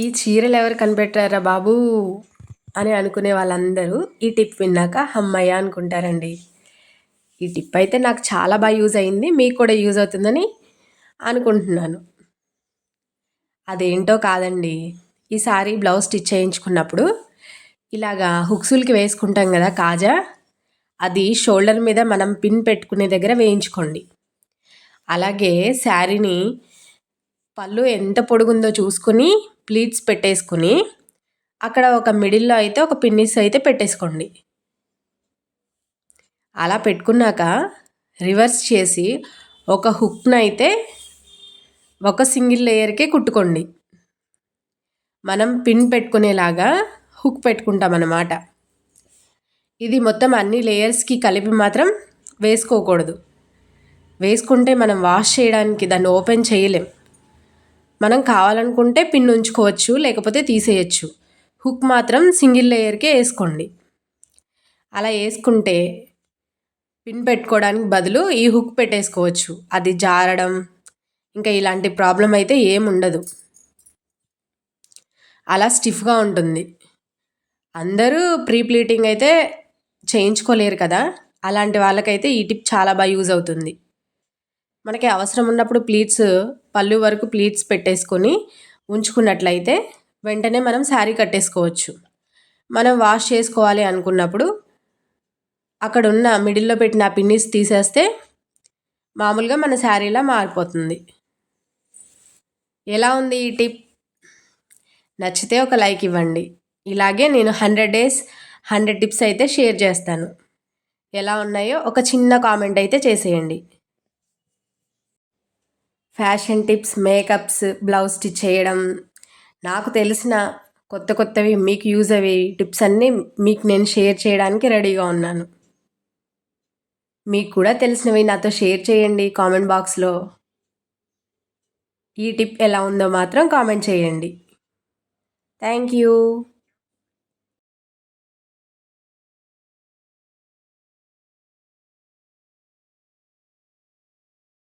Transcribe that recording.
ఈ చీరలు ఎవరు కనిపెట్టారా బాబు? అని అనుకునే వాళ్ళందరూ ఈ టిప్ విన్నాక హమ్మయ్య అనుకుంటారండి. ఈ టిప్ అయితే నాకు చాలా బాగా యూజ్ అయింది మీకు కూడా యూజ్ అవుతుందని అనుకుంటున్నాను. అదేంటో కాదండి. ఈసారి బ్లౌజ్ స్టిచ్ చేయించుకున్నప్పుడు ఇలాగా హుక్సులకి వేసుకుంటాం కదా కాజా అది షోల్డర్ మీద మనం పిన్ పెట్టుకునే దగ్గర వేయించుకోండి. అలాగే శారీని పళ్ళు ఎంత పొడుగుందో చూసుకుని ప్లీట్స్ పెట్టేసుకుని అక్కడ ఒక మిడిల్లో అయితే ఒక పిన్నిస్ అయితే పెట్టేసుకోండి. అలా పెట్టుకున్నాక రివర్స్ చేసి ఒక హుక్ను అయితే ఒక సింగిల్ లేయర్కే కుట్టుకోండి. మనం పిన్ పెట్టుకునేలాగా హుక్ పెట్టుకుంటాం అన్నమాట ఇది మొత్తం అన్ని లేయర్స్కి కలిపి మాత్రం వేసుకోకూడదు. వేసుకుంటే మనం వాష్ చేయడానికి దాన్ని ఓపెన్ చేయలేం. మనం కావాలనుకుంటే పిన్ ఉంచుకోవచ్చు లేకపోతే తీసేయచ్చు. హుక్ మాత్రం సింగిల్ లేయర్కే వేసుకోండి. అలా వేసుకుంటే పిన్ పెట్టుకోవడానికి బదులు ఈ హుక్ పెట్టేసుకోవచ్చు. అది జారడం ఇంకా ఇలాంటి ప్రాబ్లం అయితే ఏముండదు అలా స్టిఫ్గా ఉంటుంది. అందరూ ప్రీ ప్లీటింగ్ అయితే చేయించుకోలేరు కదా? అలాంటి వాళ్ళకైతే ఈ టిప్ చాలా బాగా యూజ్ అవుతుంది. మనకి అవసరం ఉన్నప్పుడు ప్లీట్స్ పళ్ళు వరకు ప్లీట్స్ పెట్టేసుకొని ఉంచుకున్నట్లయితే వెంటనే మనం శారీ కట్టేసుకోవచ్చు. మనం వాష్ చేసుకోవాలి అనుకున్నప్పుడు అక్కడ ఉన్న మిడిల్లో పెట్టిన పిన్నిస్ తీసేస్తే మామూలుగా మన శారీలా మారిపోతుంది. ఎలా ఉంది ఈ టిప్ నచ్చితే ఒక లైక్ ఇవ్వండి. ఇలాగే నేను హండ్రెడ్ డేస్ హండ్రెడ్ టిప్స్ అయితే షేర్ చేస్తాను. ఎలా ఉన్నాయో ఒక చిన్న కామెంట్ అయితే చేసేయండి. Fashion tips makeups blouse stitch చేయడం. నాకు తెలిసిన కొత్త కొత్తవి మీకు యూజ్ అవి టిప్స్ అన్నీ మీకు నేను షేర్ చేయడానికి రెడీగా ఉన్నాను. మీకు కూడా తెలిసినవి నాతో షేర్ చేయండి కామెంట్ బాక్స్లో. ఈ టిప్ ఎలా ఉందో మాత్రం కామెంట్ చేయండి. Thank you.